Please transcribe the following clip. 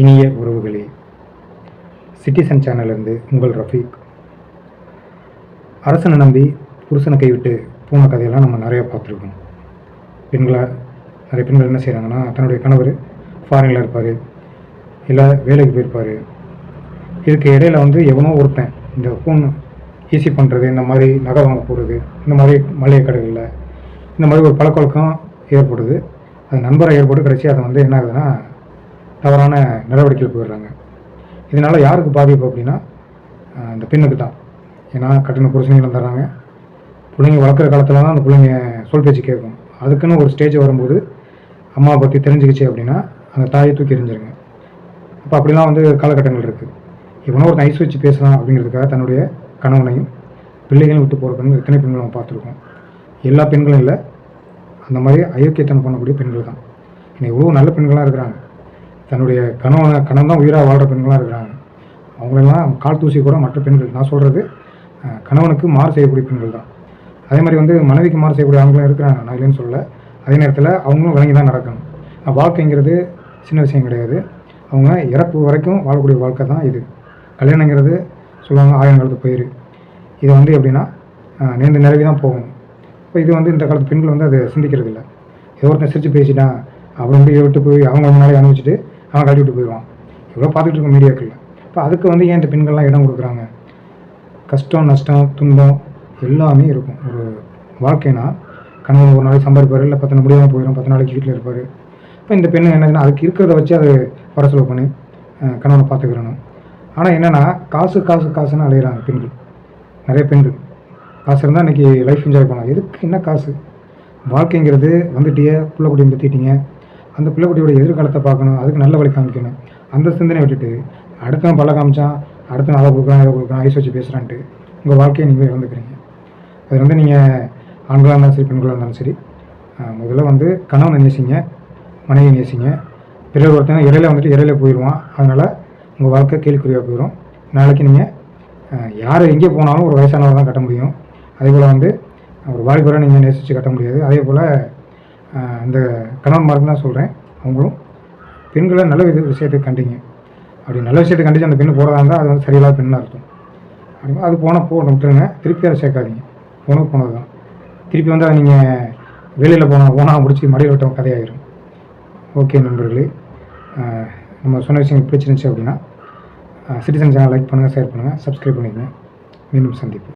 இனிய உறவுகளே சிட்டிசன் சேனல்லேருந்து உங்கள் ரஃபீக். அரசனை நம்பி புருஷனை கைவிட்டு போன கதையெல்லாம் நம்ம நிறையா பார்த்துருக்கோம். பெண்களை நிறைய பெண்கள் என்ன செய்கிறாங்கன்னா தன்னுடைய கணவர் ஃபாரினில் இருப்பார். இல்லை வேலைக்கு போயிருப்பார். இதுக்கு இடையில வந்து எவனோ ஒருத்தன் இந்த ஃபோன் ஈஸி பண்ணுறது இந்த மாதிரி நகை வாங்க போகிறது இந்த மாதிரி மளிகை கடைகளில் இந்த மாதிரி ஒரு பழக்கவழக்கம் ஏற்படுது. அது நண்பராக ஏற்பட்டு கிடச்சி அதை வந்து என்ன ஆகுதுன்னா தவறான நடவடிக்கையில் போயிடுறாங்க. இதனால் யாருக்கு பாதிப்பு அப்படின்னா இந்த பெண்ணுக்கு தான். ஏன்னா கட்டண புருஷனையும் தர்றாங்க பிள்ளைங்க வளர்க்குற காலத்தில் தான் அந்த பிள்ளைங்க சொல் பேச்சு கேட்கும். அதுக்குன்னு ஒரு ஸ்டேஜ் வரும்போது அம்மாவை பற்றி தெரிஞ்சுக்கிச்சு அப்படின்னா அந்த தாயை தூக்கி எறிஞ்சிருங்க. அப்போ அப்படிலாம் வந்து காலகட்டங்கள் இருக்குது இவனோ ஒரு நைஸ் வச்சு பேசலாம் அப்படிங்கிறதுக்காக தன்னுடைய கணவனையும் பிள்ளைகளையும் விட்டு போகிற பெண்கள் எத்தனை பெண்கள் நம்ம பார்த்துருக்கோம். எல்லா பெண்களும் இல்லை அந்த மாதிரி அயோக்கியத்தனம் பண்ணக்கூடிய பெண்கள் தான். இன்னைக்கு எவ்வளோ நல்ல பெண்களாக இருக்கிறாங்க. தன்னுடைய கணவன் கணவன் தான் உயிராக வாழ்கிற பெண்களாக இருக்கிறாங்க. அவங்களெல்லாம் கால் தூசி கூட மற்ற பெண்கள் நான் சொல்கிறது கணவனுக்கு மாறு செய்யக்கூடிய பெண்கள் தான் அதே மாதிரி வந்து மனைவிக்கு மாறு செய்யக்கூடிய ஆண்களும் இருக்கிறாங்க நான் இல்லைன்னு சொல்லலை. அதே நேரத்தில் அவங்களும் விளங்கி தான் நடக்கணும். வாழ்க்கைங்கிறது சின்ன விஷயம் கிடையாது. அவங்க இறப்பு வரைக்கும் வாழக்கூடிய வாழ்க்கை தான் இது. கல்யாணங்கிறது சொல்லுவாங்க ஆயிரம் காலத்து பயிர் இது வந்து எப்படின்னா நேர்ந்து நிலவி தான் போகணும் இப்போ இது வந்து இந்த காலத்து பெண்கள் வந்து அதை சிந்திக்கிறது இல்லை ஏதோ ஒருத்தன் சிரித்து பேசிட்டான் அப்புறம் வந்து விட்டு போய் அவங்க முன்னாடி அனுப்பிச்சிட்டு அவன் கழட்டி விட்டு போயிடுவான். இவ்வளோ பார்த்துட்டு இருக்க மீடியாக்களில் இப்போ அதுக்கு வந்து ஏன் இந்த பெண்கள்லாம் இடம் கொடுக்குறாங்க? கஷ்டம் நஷ்டம் துன்பம் எல்லாமே இருக்கும். ஒரு வாழ்க்கைனா கணவன் ஒரு நாளைக்கு சம்பாதிப்பார் இல்லை பத்து நாள் முடியாமல் போயிடும் பத்து நாளைக்கு வீட்டில் இருப்பார். இப்போ இந்த பெண்ணு என்னதுன்னா அதுக்கு இருக்கிறத வச்சு அது வர செலவு பண்ணி கணவனை பார்த்துக்கிறணும். ஆனால் என்னென்னா காசு காசு காசுன்னு அலையிறாங்க பெண்கள். நிறைய பெண்கள். காசு இருந்தால் இன்றைக்கி லைஃப் என்ஜாய் பண்ணலாம். எதுக்கு என்ன காசு? வாழ்க்கைங்கிறது வந்துட்டியே பிள்ளைக்குட்டியை பற்றிட்டீங்க அந்த பிள்ளைக்குட்டியோட எதிர்காலத்தை பார்க்கணும். அதுக்கு நல்ல வழி காமிக்கணும். அந்த சிந்தனை விட்டுட்டு அடுத்தவன் பல காமிச்சான் அடுத்தவன் அதை கொடுக்குறான் இதை கொடுக்குறான் ஐஸ் வச்சு பேசுகிறான்ட்டு உங்கள் வாழ்க்கையை நீங்கள் இழந்துக்கிறீங்க. அது வந்து நீங்கள் ஆண்களாக இருந்தாலும் சரி பெண்களாக இருந்தாலும் சரி முதல்ல வந்து கணவனை நேசிங்க மனைவி நேசிங்க. பிறர் ஒருத்தன் இடையில வந்துட்டு இடையில போயிடுவான் அதனால் உங்கள் வாழ்க்கை கேள்விக்குறியாக போயிடும் நாளைக்கு நீங்கள் யார் எங்கே போனாலும் ஒரு வயசானவர் தான் கட்ட முடியும். அதே போல் வந்து ஒரு வாலிபரை நீங்கள் நேசித்து கட்ட முடியாது. அதே போல் இந்த கணவன்மாருக்கு தான் சொல்கிறேன் அவங்களும் பெண்களை நல்ல வித விஷயத்தை கண்டிங்க. அப்படி நல்ல விஷயத்தை கண்டிச்சு அந்த பெண்ணு போகிறதா இருந்தால் அது வந்து சரியில்லாத பெண்ணாக இருக்கும் அப்படி அது போனால் போகணும் விட்டுருங்க. திருப்பி அதை சேர்க்காதீங்க. போனது போனது தான் திருப்பி வந்து அதை நீங்கள் வெளியில் போனால் போனால் முடிச்சு மடியில் விட்டவங்க கதையாயிரும். ஓகே நண்பர்களே. நம்ம சொன்ன விஷயங்கள் பிடிச்சிருந்துச்சு அப்படின்னா சிட்டிசன் சேனல் லைக் பண்ணுங்கள் ஷேர் பண்ணுங்கள் சப்ஸ்கிரைப் பண்ணிக்கங்க. மீண்டும் சந்திப்போம்.